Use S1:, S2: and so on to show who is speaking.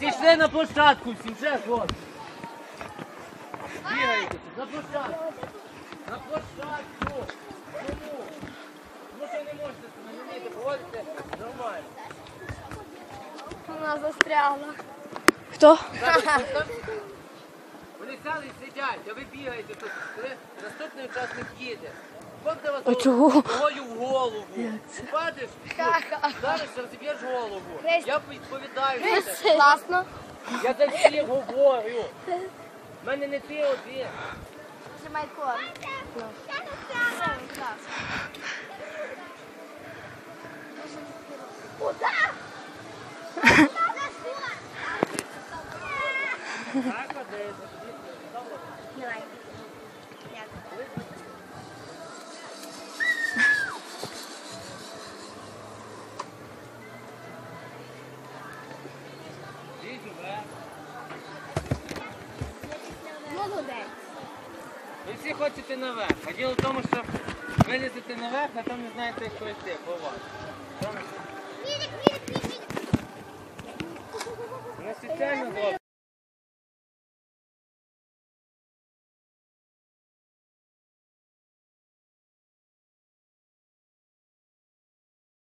S1: Зійшли на площадку всі, вже хлопці. Бігаєте тут, на площадку. На площадку. Чому? Тому що не можете себе не вмієте поводити нормально.
S2: Вона застрягла.
S3: Хто?
S1: Вони сяли і сидять, а ви бігаєте тут. Коли наступний учасник їде. Бомте вас
S3: А чого?
S1: ногою в голову. Бачиш? Зараз розіб'єш голову. Я відповідаю за це.
S2: Класно.
S1: Я за всіх говорю. В мене не ти один.
S2: Тримай корм.
S1: Так, один.
S2: Давай.
S1: Лізь
S2: Молодець.
S1: Ви всі хочете наверх. А діло в тому, що вилізете наверх, а там не знаєте, як пройти, по вас. Там... Вірик, спеціально була